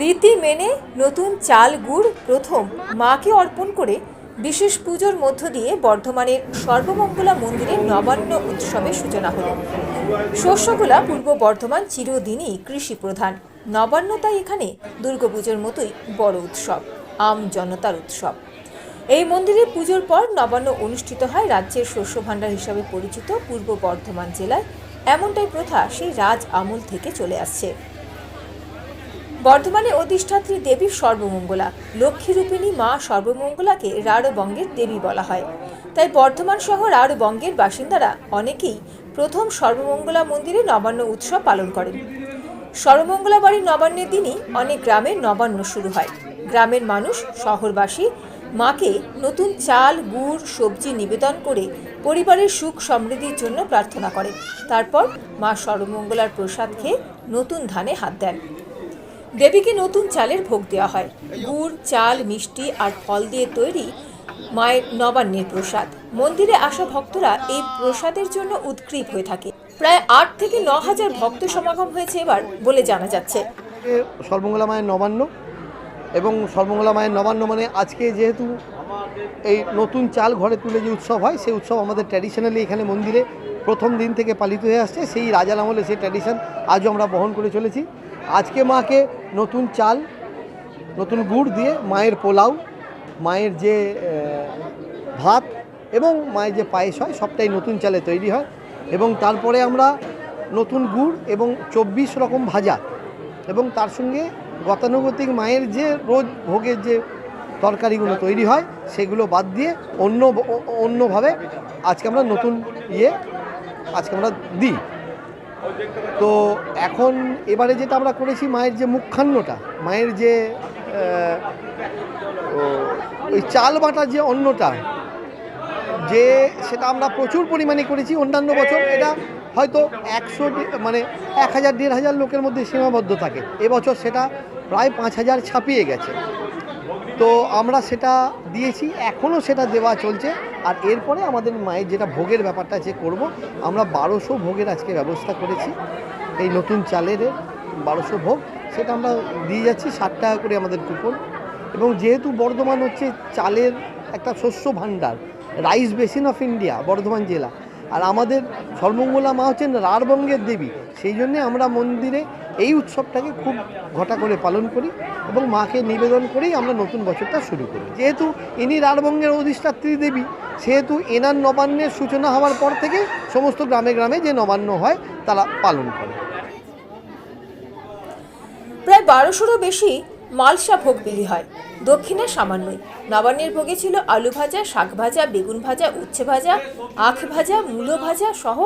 রীতি মেনে নতুন চাল গুড় প্রথম মাকে অর্পণ করে বিশেষ পুজোর মধ্য দিয়ে বর্ধমানের সর্বমঙ্গলা মন্দিরের নবান্ন উৎসবের সূচনা হলো। শস্যগোলা পূর্ব বর্ধমান চিরদিনই কৃষি প্রধান। নবান্ন তাই এখানে দুর্গাপুজোর মতোই বড় উৎসব, আম জনতার উৎসব। এই মন্দিরে পুজোর পর নবান্ন অনুষ্ঠিত হয় রাজ্যের শস্য ভাণ্ডার হিসাবে পরিচিত পূর্ব বর্ধমান জেলায়। এমনটাই প্রথা সেই রাজ আমল থেকে চলে আসছে। বর্ধমানে অধিষ্ঠাত্রী দেবী সর্বমঙ্গলা। লক্ষ্মীরূপিণী মা সর্বমঙ্গলাকে রাঢ়বঙ্গের দেবী বলা হয়। তাই বর্ধমান সহ রাঢ়বঙ্গের বাসিন্দারা অনেকেই প্রথম সর্বমঙ্গলা মন্দিরে নবান্ন উৎসব পালন করেন। সর্বমঙ্গলা বাড়ির নবান্নের দিনই অনেক গ্রামের নবান্ন শুরু হয়। গ্রামের মানুষ, শহরবাসী মাকে নতুন চাল, গুড়, সবজি নিবেদন করে পরিবারের সুখ সমৃদ্ধির জন্য প্রার্থনা করেন। তারপর মা সর্বমঙ্গলার প্রসাদ খেয়ে নতুন ধানে হাত দেন। দেবীকে নতুন চালের ভোগ দেওয়া হয়। গুড়, চাল, মিষ্টি আর ফল দিয়ে তৈরি মায়ের নবান্নের প্রসাদ। মন্দিরে আসা ভক্তরা এই প্রসাদের জন্য উৎগ্রীব হয়ে থাকে। প্রায় আট থেকে ন হাজার ভক্ত সমাগম হয়েছে এবার বলে জানা যাচ্ছে। সর্বমঙ্গলা মায়ের নবান্ন এবং সর্বমঙ্গলা মায়ের নবান্ন মানে আজকে যেহেতু এই নতুন চাল ঘরে তুলে যে উৎসব হয়, সেই উৎসব আমাদের ট্র্যাডিশনালি এখানে মন্দিরে প্রথম দিন থেকে পালিত হয়ে আসছে। সেই রাজার আমলে সেই ট্র্যাডিশন আজও আমরা বহন করে চলেছি। আজকে মাকে নতুন চাল, নতুন গুড় দিয়ে মায়ের পোলাও, মায়ের যে ভাত এবং মায়ের যে পায়েস হয়, সবটাই নতুন চালে তৈরি হয় এবং তারপরে আমরা নতুন গুড় এবং চব্বিশ রকম ভাজা এবং তার সঙ্গে গতানুগতিক মায়ের যে রোজ ভোগের যে তরকারিগুলো তৈরি হয়, সেগুলো বাদ দিয়ে অন্য, অন্যভাবে আজকে আমরা নতুন ইয়ে আজকে আমরা দিই। তো এখন এবারে যেটা আমরা করেছি, মায়ের যে মুখান্নটা মায়ের যে ওই চাল বাটা যে অন্নটা, যে সেটা আমরা প্রচুর পরিমাণে করেছি অন্যান্য বছর। এটা হয়তো একশো মানে এক হাজার, দেড় হাজার লোকের মধ্যে সীমাবদ্ধ থাকে। এবছর সেটা প্রায় পাঁচ হাজার ছাপিয়ে গেছে। তো আমরা সেটা দিয়েছি, এখনও সেটা দেওয়া চলছে। আর এরপরে আমাদের মায়ের যেটা ভোগের ব্যাপারটা যে করব, আমরা বারোশো ভোগের আজকে ব্যবস্থা করেছি। এই নতুন চালের বারোশো ভোগ, সেটা আমরা দিয়ে যাচ্ছি, ষাট টাকা করে আমাদের কুপন এবং যেহেতু বর্ধমান হচ্ছে চালের একটা শস্য ভাণ্ডার rice basin of India Bardhaman জেলা। আর আমাদের সর্বমঙ্গলা মা হচ্ছেন রাঢ়বঙ্গের দেবী, সেই জন্যে আমরা মন্দিরে এই উৎসবটাকে খুব ঘটা করে পালন করি এবং মাকে নিবেদন করেই আমরা নতুন বছরটা শুরু করি। যেহেতু ইনি রাঢ়বঙ্গের অধিষ্ঠাত্রী দেবী, সেহেতু এনার নবান্নের সূচনা হওয়ার পর থেকে সমস্ত গ্রামে গ্রামে যে নবান্ন হয়, তারা পালন করে। প্রায় বারোশোরও বেশি মালসা ভোগ বিলি হয়। দক্ষিণে সামান্যই। নবান্নের ভোগে ছিল আলু ভাজা, শাক ভাজা, বেগুন ভাজা, উচ্ছে ভাজা, আখ ভাজা, মূলো ভাজা সহ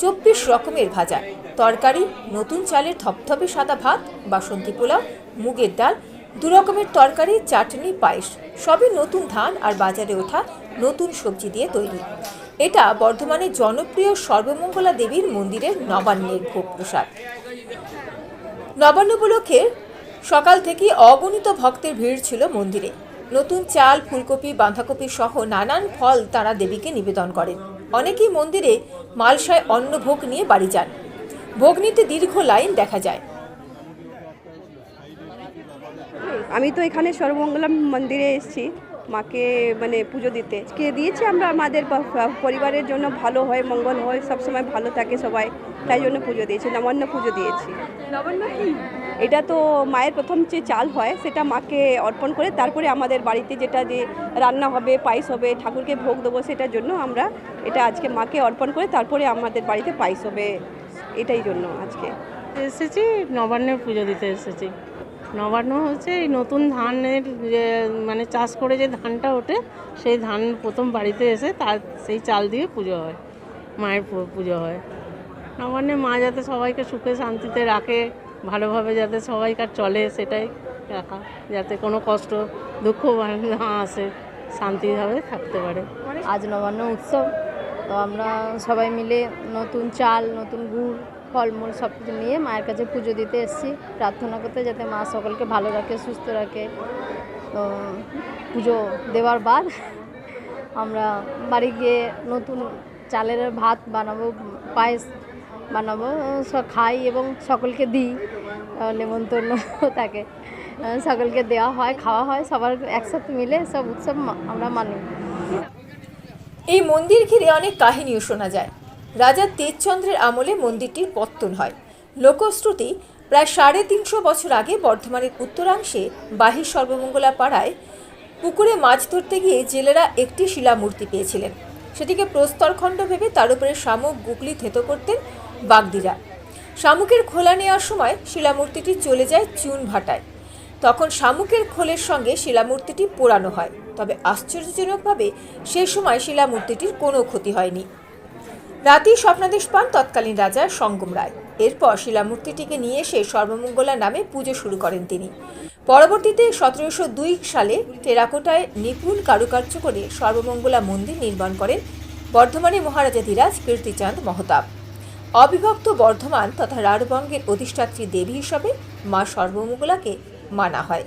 চব্বিশ রকমের ভাজা। তরকারি, নতুন চালের থপথপে সাদা ভাত, বাসন্তী পোলাও, মুগের ডাল, দু রকমের তরকারি, চাটনি, পায়েস। সবই নতুন ধান আর বাজারে ওঠা নতুন সবজি দিয়ে তৈরি। এটা বর্ধমানের জনপ্রিয় সর্বমঙ্গলা দেবীর মন্দিরের নবান্নের ভোগ প্রসাদ নবান্ন উপলক্ষে সকাল থেকে অগণিত ভক্তের ভিড় ছিল মন্দিরে। নতুন চাল, ফুলকপি, বাঁধাকপি সহ নানান ফল তারা দেবীকে নিবেদন করেন। অনেকেই মন্দিরে মালসায় অন্নভোগ নিয়ে বাড়ি যান। ভোগ নিতে দীর্ঘ লাইন দেখা যায়। আমি তো এখানে সর্বমঙ্গলম মন্দিরে এসেছি। মাকে মানে পুজো দিতে। কে দিয়েছি আমরা আমাদের পরিবারের জন্য ভালো হয় মঙ্গল হয় সবসময় ভালো থাকে সবাই। তাই জন্য পুজো দিয়েছি নবান্ন পুজো দিয়েছি। এটা তো মায়ের প্রথম যে চাল হয়, সেটা মাকে অর্পণ করে তারপরে আমাদের বাড়িতে যেটা যে রান্না হবে, পায়েস হবে, ঠাকুরকে ভোগ দেবো সেটার জন্য আমরা এটা আজকে মাকে অর্পণ করে তারপরে আমাদের বাড়িতে পায়েস হবে, এটাই জন্য আজকে। এসেছি, নবান্নের পুজো দিতে এসেছি। নবান্ন হচ্ছে এই নতুন ধানের যে মানে চাষ করে যে ধানটা ওঠে, সেই ধান প্রথম বাড়িতে এসে তার, সেই চাল দিয়ে পুজো হয়, মায়ের পুজো হয়। নবান্নে মা যাতে সবাইকে সুখে শান্তিতে রাখে ভালোভাবে যাতে সবাইকার চলে সেটাই রাখা যাতে কোনো কষ্ট, দুঃখ না আসে শান্তিভাবে থাকতে পারে। আজ নবান্ন উৎসব, তো আমরা সবাই মিলে নতুন চাল, নতুন গুড়, ফলমূল সব কিছু নিয়ে মায়ের কাছে পুজো দিতে এসেছি। প্রার্থনা করতে যাতে মা সকলকে ভালো রাখে, সুস্থ রাখে। তো পুজো দেওয়ার বাদ আমরা বাড়ি গিয়ে নতুন চালের ভাত বানাবো, পায়েস বানাবো খাই এবং সকলকে দিই নেমন্তন্ন তাকে। সকলকে দেওয়া হয়, খাওয়া হয়, সবার একসাথে মিলে সব উৎসব আমরা মানি। এই মন্দির ঘিরে অনেক কাহিনীও শোনা যায়। রাজা তেজচন্দ্রের আমলে মন্দিরটির পত্তন হয়। লোকশ্রুতি প্রায় সাড়ে তিনশো বছর আগে বর্ধমানের উত্তরাংশে বাহির সর্বমঙ্গলা পাড়ায় পুকুরে মাছ ধরতে গিয়ে জেলেরা একটি শিলামূর্তি পেয়েছিলেন। সেটিকে প্রস্তরখণ্ড ভেবে তার উপরে শামুক, গুগলি, থেতো করতেন বাগদিরা। শামুকের খোলা নেওয়ার সময় শিলামূর্তিটি চলে যায় চুন ভাটায়। তখন শামুকের খোলের সঙ্গে শিলামূর্তিটি পোড়ানো হয়। তবে আশ্চর্যজনকভাবে সে সময় শিলামূর্তিটির কোনো ক্ষতি হয়নি। রাতেই স্বপ্নাদেশ পান তৎকালীন রাজা সঙ্গম রায়। এরপর শিলামূর্তিটিকে নিয়ে এসে সর্বমঙ্গলা নামে পুজো শুরু করেন তিনি। পরবর্তীতে সতেরোশো দুই সালে টেরাকোটায় নিপুণ কারুকার্য করে সর্বমঙ্গলা মন্দির নির্মাণ করেন বর্ধমানের মহারাজাধিরাজ কীর্তিচাঁদ মহতাব। অবিভক্ত বর্ধমান তথা রাঢ়বঙ্গের অধিষ্ঠাত্রী দেবী হিসাবে মা সর্বমঙ্গলাকে মানা হয়।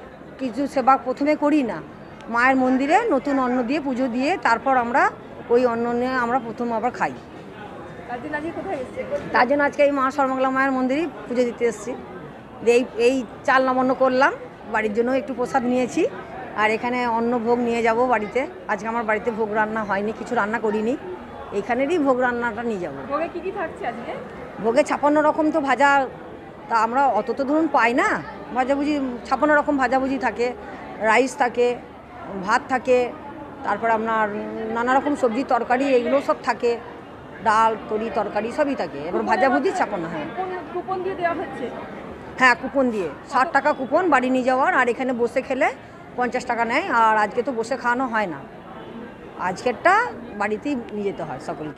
কিছু সেবা প্রথমে করি না। মায়ের মন্দিরে নতুন অন্ন দিয়ে পুজো দিয়ে তারপর আমরা ওই অন্ন নিয়ে আমরা প্রথম আবার খাই। তার জন্য আজকে এই মা সর্বমঙ্গলা মায়ের মন্দিরেই পুজো দিতে এসেছি। এই এই চাল নবান্ন করলাম বাড়ির জন্য একটু প্রসাদ নিয়েছি। আর এখানে অন্ন ভোগ নিয়ে যাব বাড়িতে। আজকে আমার বাড়িতে ভোগ রান্না হয়নি কিছু রান্না করিনি। এইখানেরই ভোগ রান্নাটা নিয়ে যাব। ভোগে কি কি থাকছে আজকে? ভোগে ছাপান্ন রকম তো ভাজা তা আমরা অত তো ধরুন পাই না। ভাজাভুজি ছাপান্ন রকম ভাজাভুজি থাকে রাইস থাকে ভাত থাকে তারপর আপনার নানা রকম সবজি তরকারি এগুলো সব থাকে ডাল তরি তরকারি সবই থাকে এবার ভাজাভুজি ছাপানো হয়। কুপন দিয়ে দেওয়া হচ্ছে? হ্যাঁ কুপন দিয়ে ষাট টাকা কুপন বাড়ি নিয়ে যাওয়ার আর এখানে বসে খেলে পঞ্চাশ টাকা নেয় আর আজকে তো বসে খাওয়ানো হয় না। আজকেরটা বাড়িতেই নিয়ে যেতে হয় সকলকে।